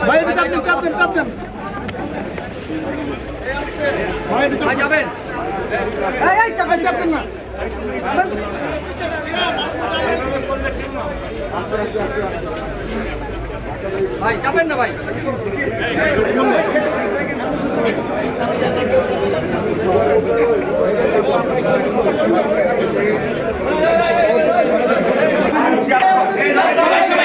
ভাই এটা চাপ দেন চাপ দেন চাপ দেন। ভাই যাবেন। এই এই চাপ চাপ দেন না। ভাই যাবেন না ভাই।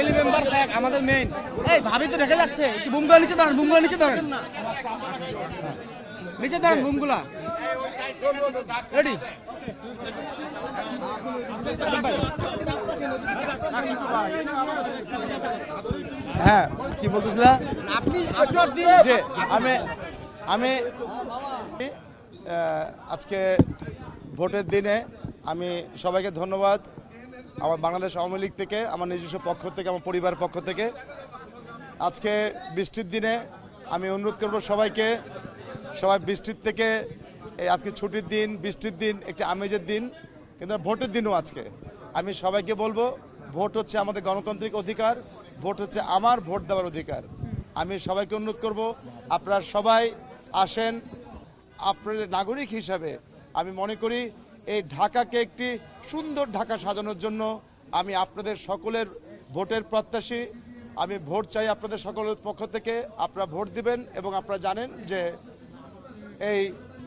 ফ্যামিলি মেম্বার থাক আমাদের মেইন এই ভাবি তো ঢেকে যাচ্ছে। একটু বুমগুলা নিচে ধরেন বুমগুলা নিচে ধরেন নিচে ধরেন বুমগুলা। রেডি হ্যাঁ কি বলতেছিলা? আপনি যে আমি আমি আজকে ভোটের দিনে আমি সবাইকে ধন্যবাদ। আমার বাংলাদেশ আওয়ামী লীগ থেকে, আমার নিজস্ব পক্ষ থেকে, আমার পরিবার পক্ষ থেকে। আজকে বৃষ্টির দিনে আমি অনুরোধ করব সবাইকে, সবাই বৃষ্টির থেকে, এই আজকে ছুটির দিন, বৃষ্টির দিন, একটি আমেজের দিন, কিন্তু ভোটের দিনও আজকে। আমি সবাইকে বলব, ভোট হচ্ছে আমাদের গণতান্ত্রিক অধিকার, ভোট হচ্ছে আমার ভোট দেওয়ার অধিকার। আমি সবাইকে অনুরোধ করব, আপনারা সবাই আসেন, আপনাদের নাগরিক হিসাবে। আমি মনে করি এই ঢাকাকে একটি সুন্দর ঢাকা সাজানোর জন্য আমি আপনাদের সকলের ভোটের প্রত্যাশী। আমি ভোট চাই আপনাদের সকলের পক্ষ থেকে। আপনারা ভোট দিবেন এবং আপনারা জানেন যে এই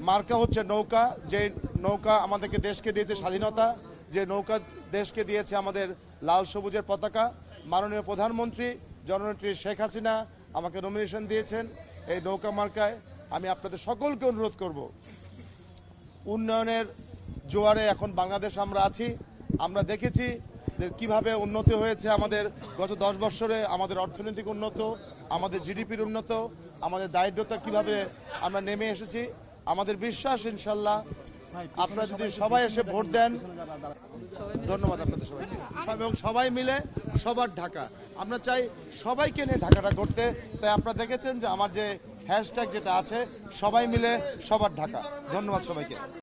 মার্কা হচ্ছে নৌকা। যে নৌকা আমাদেরকে দেশকে দিয়েছে স্বাধীনতা, যে নৌকা দেশকে দিয়েছে আমাদের লাল সবুজের পতাকা। মাননীয় প্রধানমন্ত্রী জননেত্রী শেখ হাসিনা আমাকে নমিনেশন দিয়েছেন এই নৌকা মার্কায়। আমি আপনাদের সকলকে অনুরোধ করব, উন্নয়নের জোয়ারে এখন বাংলাদেশ আমরা আছি আমরা দেখেছি যে কীভাবে উন্নতি হয়েছে আমাদের গত দশ বছরে আমাদের অর্থনৈতিক উন্নত আমাদের জিডিপির উন্নত আমাদের দারিদ্রতা কীভাবে আমরা নেমে এসেছি। আমাদের বিশ্বাস ইনশাল্লাহ আপনারা যদি সবাই এসে ভোট দেন ধন্যবাদ আপনাদের সবাইকে। সব- এবং সবাই মিলে সবার ঢাকা। আমরা চাই সবাইকে নিয়ে ঢাকাটা করতে তাই আপনারা দেখেছেন যে আমার যে হ্যাশট্যাগ যেটা আছে সবাই মিলে সবার ঢাকা। ধন্যবাদ সবাইকে।